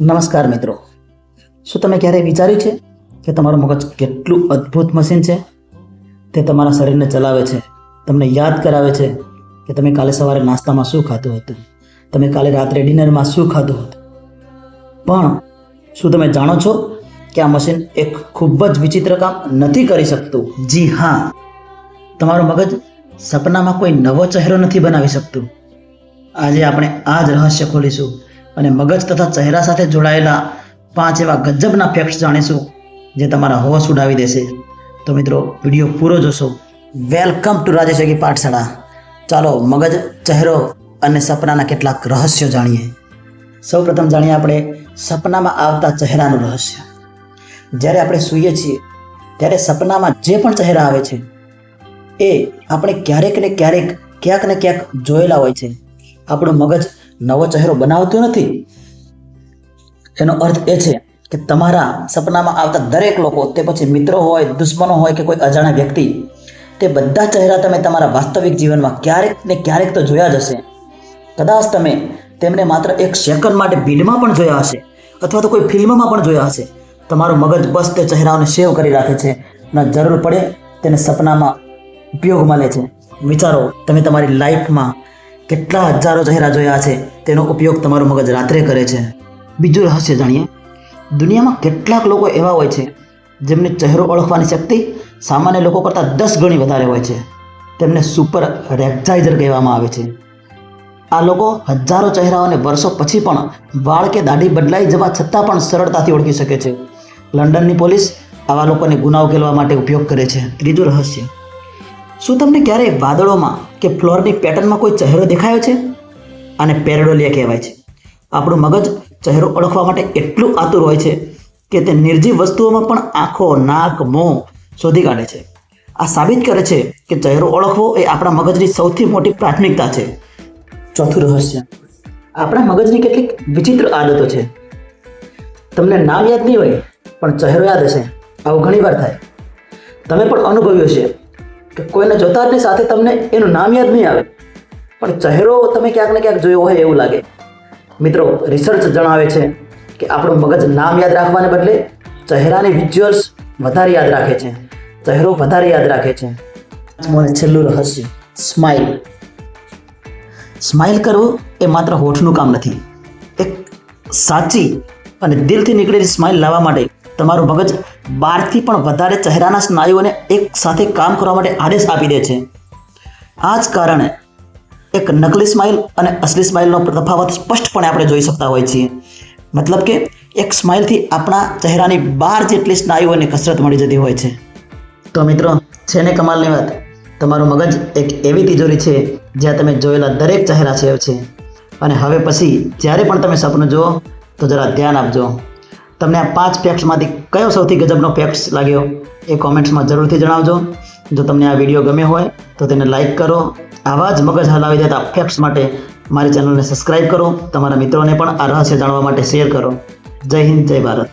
નમસ્કાર મિત્રો. શું તમે ક્યારેય વિચાર્યું છે કે તમારું મગજ કેટલું અદ્ભુત મશીન છે? તે તમારા શરીરને ચલાવે છે. તમને યાદ કરાવે છે કે તમે કાલે સવારે નાસ્તામાં શું ખાધું હતું? તમે કાલે રાત્રે ડિનરમાં શું ખાધું હતું? પણ શું તમે જાણો છો કે આ મશીન એક ખૂબ જ વિચિત્ર કામ નથી કરી શકતું? જી હા. તમારું મગજ સપનામાં કોઈ નવો ચહેરો નથી બનાવી શકતું. આજે આપણે આ જ રહસ્ય ખોલીશું. અને મગજ તથા ચહેરા સાથે જોડાયેલા પાંચ એવા ગજબના ફેક્ટ્સ જાણીશું જે તમારા હોશ ઉડાવી દેશે. તો મિત્રો, વીડિયો પૂરો જોશો. વેલકમ ટુ રાજેશગી પાઠશાળા. ચાલો, મગજ, ચહેરો અને સપનાના કેટલાક રહસ્યો જાણીએ. સૌપ્રથમ જાણીએ આપણે સપનામાં આવતા ચહેરાનું રહસ્ય. જ્યારે આપણે સૂઈએ છીએ, ત્યારે સપનામાં જે પણ ચહેરા આવે છે, એ આપણે ક્યારેક ને ક્યારેક, ક્યાંક ને ક્યાંક જોયેલા હોય છે. આપણું મગજ નવો ચહેરો બનાવતું નથી. એનો અર્થ એ છે કે તમારા સપનામાં આવતા દરેક લોકો, તે પછી મિત્રો હોય, દુશ્મનો હોય કે કોઈ અજાણ્યા વ્યક્તિ, તે બધા ચહેરા તમે તમારા વાસ્તવિક જીવનમાં ક્યારેક ને ક્યારેક તો જોયા જ હશે. કદાચ તમે તેમને માત્ર એક સેકન્ડ માટે ભીડમાં પણ જોયા હશે અથવા તો કોઈ ફિલ્મમાં પણ જોયા હશે. તમારું મગજ બસ તે ચહેરાઓને સેવ કરી રાખે છે અને જરૂર પડે તેને સપનામાં ઉપયોગમાં લે છે. વિચારો, તમે તમારી લાઈફમાં કેટલા હજારો ચહેરા જોયા છે, તેનો ઉપયોગ તમારું મગજ રાત્રે કરે છે. બીજું રહસ્ય જાણીએ. દુનિયામાં કેટલાક લોકો એવા હોય છે, જેમની ચહેરો ઓળખવાની શક્તિ સામાન્ય લોકો કરતાં દસ ગણી વધારે હોય છે. તેમને સુપર રેક્ઝાઇઝર કહેવામાં આવે છે. આ લોકો હજારો ચહેરાઓને વર્ષો પછી પણ વાળ કે દાઢી બદલાઈ જવા છતાં પણ સરળતાથી ઓળખી શકે છે. લંડનની પોલીસ આવા લોકોને ગુના ઉકેલવા માટે ઉપયોગ કરે છે. ત્રીજું રહસ્ય. શું તમને ક્યારેય વાદળોમાં કે ફ્લોરની પેટર્નમાં કોઈ ચહેરો દેખાયો છે? આને પેરેડોલિયા કહેવાય છે. આપણું મગજ ચહેરો ઓળખવા માટે એટલું આતુર હોય છે કે તે નિર્જીવ વસ્તુઓમાં પણ આંખો, નાક, મોં શોધી કાઢે છે. આ સાબિત કરે છે કે ચહેરો ઓળખવો એ આપણા મગજની સૌથી મોટી પ્રાથમિકતા છે. ચોથું રહસ્ય. આપણા મગજની કેટલીક વિચિત્ર આદતો છે. તમને નામ યાદ નહીં હોય, પણ ચહેરો યાદ હશે. આવું ઘણીવાર થાય. તમે પણ અનુભવ્યું છે કે કોઈને જોતા સાથે તમને એનું નામ યાદ નહીં આવે. પણ ચહેરો તમે ક્યાંક ને ક્યાંક જોયો હોય એવું લાગે. મિત્રો રિસર્ચ જણાવે છે કે આપણું મગજ નામ યાદ રાખવાને બદલે ચહેરાની વિઝ્યુઅલ્સ વધારે યાદ રાખે છે. ચહેરો વધારે યાદ રાખે છે. મને છેલ્લું રહસ્ય સ્માઇલ સ્માઇલ કરવું એ માત્ર હોઠનું કામ નથી. એક સાચી અને દિલથી નીકળેલી સ્માઇલ લાવવા માટે તમારું મગજ બારથી પણ વધારે ચહેરાના સ્નાયુઓને એક સાથે કામ કરવા માટે આદેશ આપી દે છે. આ જ કારણે એક નકલી સ્માઇલ અને અસલી સ્માઇલનો તફાવત સ્પષ્ટપણે આપણે જોઈ શકતા હોઈએ છીએ. મતલબ કે એક સ્માઇલથી આપણા ચહેરાની બાર જેટલી સ્નાયુઓને કસરત મળી જતી હોય છે. તો મિત્રો, છે ને કમાલની વાત? તમારું મગજ એક એવી તિજોરી છે જ્યાં તમે જોયેલા દરેક ચહેરા છે. અને હવે પછી જ્યારે પણ તમે સપનું જુઓ, તો જરા ધ્યાન આપજો. તમને આ પાંચ ફેક્ટ્સમાંથી કયો સૌથી ગજબનો ફેક્ટ્સ લાગ્યો એ કોમેન્ટ્સમાં જરૂરથી જણાવજો. જો તમને આ વીડિયો ગમ્યો હોય, તો તેને લાઇક કરો. આવા જ મગજ હલાવી દેતા ફેક્ટ્સ માટે મારી ચેનલને સબસ્ક્રાઈબ કરો. તમારા મિત્રોને પણ આ રહસ્ય જાણવા માટે શેર કરો. જય હિન્દ, જય ભારત.